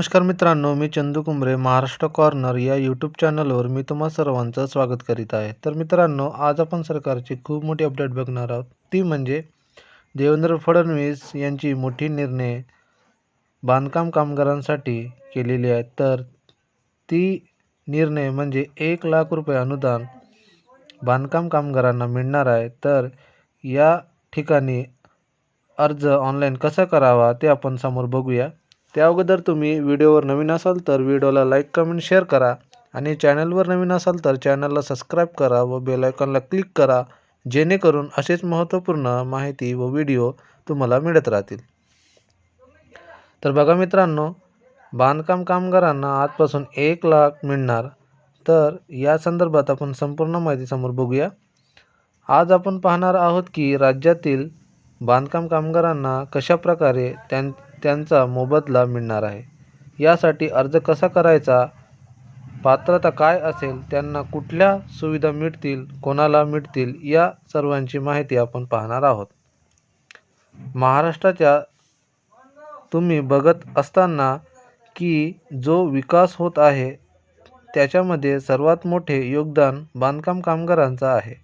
नमस्कार मित्रांनो मी चंदू कुंभरे महाराष्ट्र कॉर्नर या यूट्यूब चॅनलवर मी तुम्हा सर्वांचं स्वागत करीत आहे. तर मित्रांनो आज आपण सरकारची खूप मोठी अपडेट बघणार आहोत. ती म्हणजे देवेंद्र फडणवीस यांची मोठी निर्णय बांधकाम कामगारांसाठी केलेली आहे. तर ती निर्णय म्हणजे एक लाख रुपये अनुदान बांधकाम कामगारांना मिळणार आहे. तर या ठिकाणी अर्ज ऑनलाईन कसा करावा ते आपण समोर बघूया. त्या अगोदर तुम्ही व्हिडिओवर नवीन असाल तर व्हिडिओला लाईक कमेंट शेअर करा आणि चॅनलवर नवीन असाल तर चॅनलला सबस्क्राईब करा व बेलायकॉनला क्लिक करा जेणेकरून असेच महत्त्वपूर्ण माहिती व व्हिडिओ तुम्हाला मिळत राहतील. तर बघा मित्रांनो बांधकाम कामगारांना आजपासून एक लाख मिळणार. तर या संदर्भात आपण संपूर्ण माहिती समोर बघूया. आज आपण पाहणार आहोत की राज्यातील बांधकाम कामगारांना कशाप्रकारे त्यां त्यांचा मोबदला मिळणार आहे. यासाठी अर्ज कसा करायचा? पात्रता काय असेल? त्यांना कुठल्या सुविधा मिळतील? कोणाला मिळतील? या सर्वांची माहिती आपण पाहणार आहोत. महाराष्ट्राच्या तुम्ही बघत असताना की जो विकास होत आहे त्याच्यामध्ये सर्वात मोठे योगदान बांधकाम कामगारांचं आहे.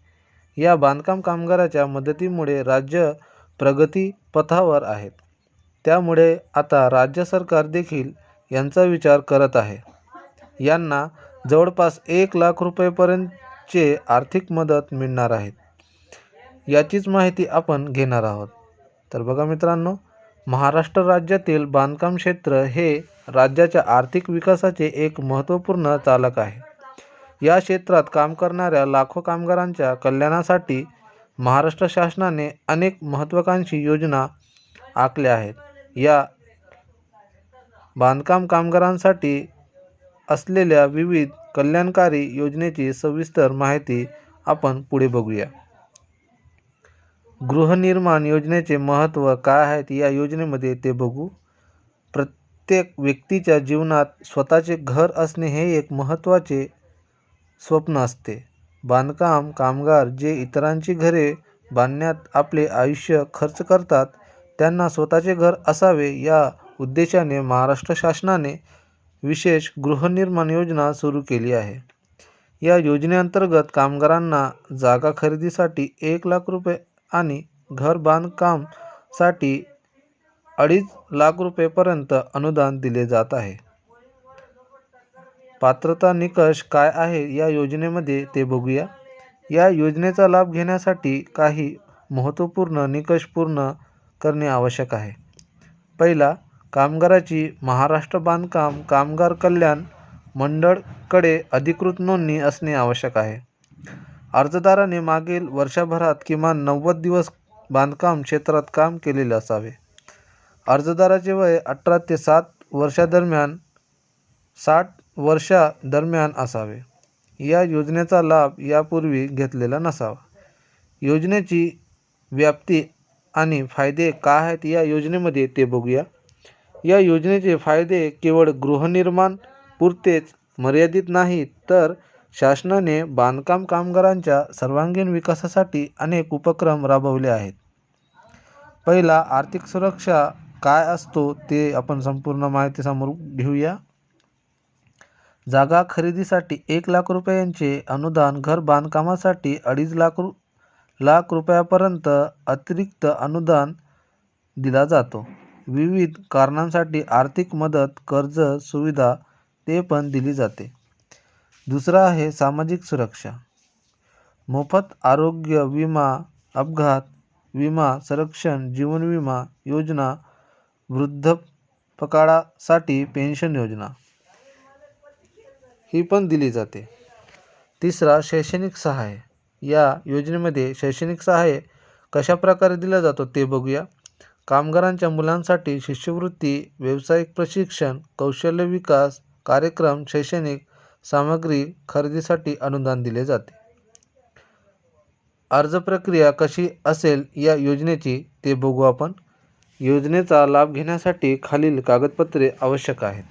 या बांधकाम कामगाराच्या मदतीमुळे राज्य प्रगतीपथावर आहेत त्यामुळे आता राज्य सरकार देखील यांचा विचार करत आहे. यांना जवळपास एक लाख रुपयेपर्यंतचे आर्थिक मदत मिळणार आहेत याचीच माहिती आपण घेणार आहोत. तर बघा मित्रांनो महाराष्ट्र राज्यातील बांधकाम क्षेत्र हे राज्याच्या आर्थिक विकासाचे एक महत्त्वपूर्ण चालक आहे. या क्षेत्रात काम करणाऱ्या लाखो कामगारांच्या कल्याणासाठी महाराष्ट्र शासनाने अनेक महत्त्वाकांक्षी योजना आखल्या आहेत. या बांधकाम कामगारांसाठी असलेल्या विविध कल्याणकारी योजनेची सविस्तर माहिती आपण पुढे बघूया. गृहनिर्माण योजनेचे महत्त्व काय आहेत या योजनेमध्ये ते बघू. प्रत्येक व्यक्तीच्या जीवनात स्वतःचे घर असणे हे एक महत्त्वाचे स्वप्न असते. बांधकाम कामगार जे इतरांची घरे बांधण्यात आपले आयुष्य खर्च करतात त्यांना स्वतःचे घर असावे या उद्देशाने महाराष्ट्र शासनाने विशेष गृहनिर्माण योजना सुरू केली आहे. या योजनेअंतर्गत कामगारांना जागा खरेदीसाठी एक लाख रुपये आणि घर बांधकामसाठी अडीच लाख रुपयेपर्यंत अनुदान दिले जात आहे. पात्रता निकष काय आहे या योजनेमध्ये ते बघूया. या योजनेचा लाभ घेण्यासाठी काही महत्त्वपूर्ण निकष पूर्ण करणे आवश्यक आहे. पहिला कामगाराची महाराष्ट्र बांधकाम कामगार कल्याण मंडळकडे अधिकृत नोंदणी असणे आवश्यक आहे. अर्जदाराने मागील वर्षभरात किमान नव्वद दिवस बांधकाम क्षेत्रात काम केलेले असावे. अर्जदाराचे वय अठरा ते सात वर्षादरम्यान साठ वर्षादरम्यान असावे. या योजनेचा लाभ यापूर्वी घेतलेला नसावा. योजनेची व्याप्ती आणि फायदे काय आहेत या योजनेमध्ये ते बघूया. या योजनेचे फायदे केवळ गृहनिर्माण पुरतेच मर्यादित नाहीत तर शासनाने बांधकाम कामगारांच्या सर्वांगीण विकासासाठी अनेक उपक्रम राबवले आहेत. पहिला आर्थिक सुरक्षा काय असतो ते आपण संपूर्ण माहिती समोर घेऊया. जागा खरेदीसाठी एक लाख रुपयांचे अनुदान घर बांधकामासाठी अडीच लाख रु लाख रुपयापर्यंत अतिरिक्त अनुदान दिला जातो. विविध कारणांसाठी आर्थिक मदत कर्ज सुविधा ते पण दिली जाते. दुसरा आहे सामाजिक सुरक्षा. मोफत आरोग्य विमा अपघात विमा संरक्षण जीवन विमा योजना वृद्धपकाळासाठी पेन्शन योजना ही पण दिली जाते. तिसरा शैक्षणिक सहाय्य. या योजनेमध्ये शैक्षणिक सहाय्य कशाप्रकारे दिला जातो ते बघूया. कामगारांच्या मुलांसाठी शिष्यवृत्ती व्यावसायिक प्रशिक्षण कौशल्य विकास कार्यक्रम शैक्षणिक सामग्री खरेदीसाठी अनुदान दिले जाते. अर्ज प्रक्रिया कशी असेल या योजनेची ते बघू आपण. योजनेचा लाभ घेण्यासाठी खालील कागदपत्रे आवश्यक आहेत.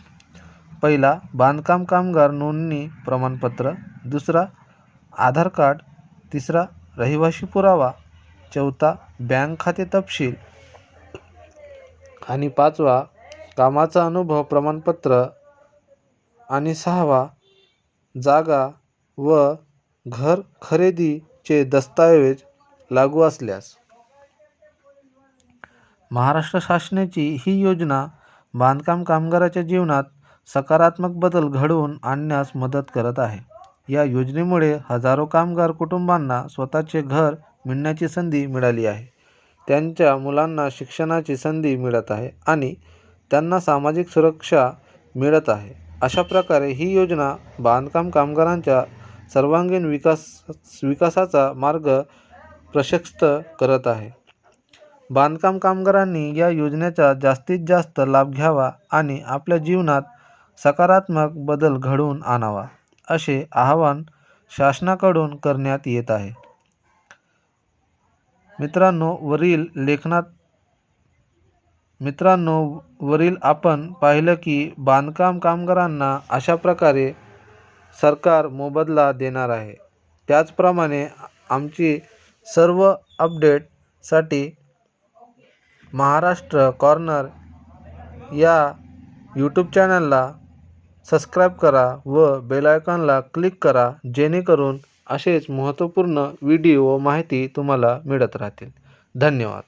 पहिला बांधकाम कामगार नोंदणी प्रमाणपत्र. दुसरा आधार कार्ड तिसरा रहिवाशी पुरावा चौथा बँक खाते तपशील आणि पाचवा कामाचा अनुभव प्रमाणपत्र आणि सहावा जागा व घर खरेदीचे दस्तऐवज लागू असल्यास. महाराष्ट्र शासनाची ही योजना बांधकाम कामगाराच्या जीवनात सकारात्मक बदल घडवून आणण्यास मदत करत आहे. या योजनेमुळे हजारो कामगार कुटुंबांना स्वतःचे घर मिळण्याची संधी मिळाली आहे. त्यांच्या मुलांना शिक्षणाची संधी मिळत आहे आणि त्यांना सामाजिक सुरक्षा मिळत आहे. अशा प्रकारे ही योजना बांधकाम कामगारांच्या सर्वांगीण विकास विकासाचा मार्ग प्रशस्त करत आहे. बांधकाम कामगारांनी या योजनेचा जास्तीत जास्त लाभ घ्यावा आणि आपल्या जीवनात सकारात्मक बदल घडवून आणावा. असे आवाहन शासनाकडून करण्यात येत आहे. मित्रांनो वरील लेखनात मित्रांनो वरील आपण पाहिलं की बांधकाम कामगारांना अशा प्रकारे सरकार मोबदला देणार आहे. त्याचप्रमाणे आमची सर्व अपडेटसाठी महाराष्ट्र कॉर्नर या यूट्यूब चॅनलला सबस्क्राईब करा व बेलायकॉनला क्लिक करा जेणेकरून असेच महत्त्वपूर्ण व्हिडिओ व माहिती तुम्हाला मिळत राहतील. धन्यवाद.